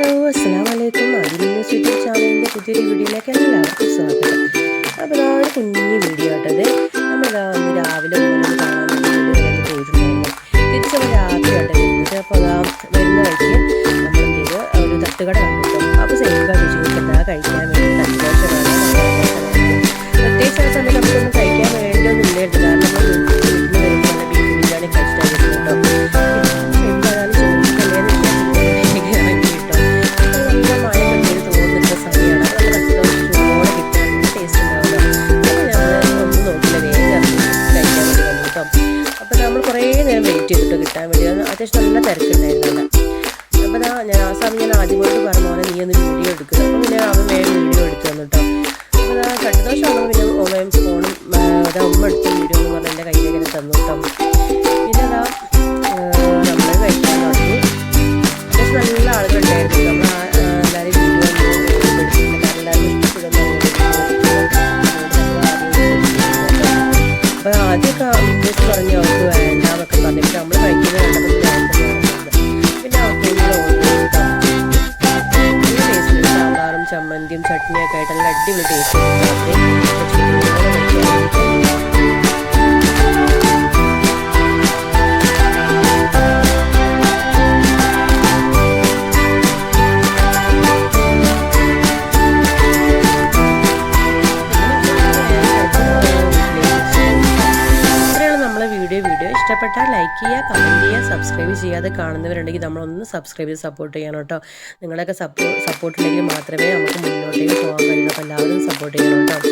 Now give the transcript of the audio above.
Hello അസ്സാം വലൈക്കും അതിന് യൂട്യൂബ് ചാനലിന്റെ പുതിയൊരു വീഡിയോയിലേക്ക് എല്ലാവർക്കും സ്വാഗതം. അപ്പോൾ ഇതാ കുഞ്ഞു വീഡിയോ ആട്ടത് ഒന്ന് രാവിലെ കിട്ടാൻ വേണ്ടി. അത് അത്യാവശ്യം നല്ല തിരക്കുണ്ടായിരുന്നു അപ്പം ദാ ഞാൻ ആ സമയം ഞാൻ ആദ്യം കൊണ്ട് പറഞ്ഞ പോലെ നീ ഒന്ന് വീഡിയോ എടുക്കുക അപ്പോൾ പിന്നെ അവൻ വേഗം വീഡിയോ എടുത്തു തന്നു കേട്ടോ അപ്പോൾ കട്ടുദോഷം വന്നു പിന്നെ ഓമയും ഫോണും അതാ ഉമ്മ എടുത്ത വീഡിയോ എന്ന് പറഞ്ഞ് എന്റെ കയ്യിലേക്ക് തന്നെ കേട്ടോ. പിന്നെ അതാ നമ്മൾ കഴിക്കാൻ തുടങ്ങി. അത്യാവശ്യം നല്ല ആളുകളുണ്ടായിരുന്നു. നമ്മൾ എല്ലാവരും അപ്പോൾ ആദ്യമൊക്കെ വീഡിയോസ് പറഞ്ഞ് അവർക്ക് വേണ്ടാന്നൊക്കെ പറഞ്ഞിട്ട് നമ്മൾ കഴിക്കുന്നത് കണ്ടപ്പോൾ പിന്നെ സാമ്പാറും ചമ്മന്തിയും ചട്നിയൊക്കെ ആയിട്ട് നല്ല അടിപൊളി ടേസ്റ്റ് ഇഷ്ടപ്പെട്ടാൽ ലൈക്ക് ചെയ്യുക കമന്റ് ചെയ്യുക സബ്സ്ക്രൈബ് ചെയ്യാതെ കാണുന്നവരുണ്ടെങ്കിൽ നമ്മളൊന്ന് സബ്സ്ക്രൈബ് ചെയ്ത് സപ്പോർട്ട് ചെയ്യണം കേട്ടോ. നിങ്ങളുടെയൊക്കെ സപ്പോ സപ്പോർട്ട് ഉണ്ടെങ്കിൽ മാത്രമേ നമുക്ക് മുന്നോട്ടേക്ക് പോകാൻ അപ്പോൾ എല്ലാവരും സപ്പോർട്ട് ചെയ്യണം കേട്ടോ.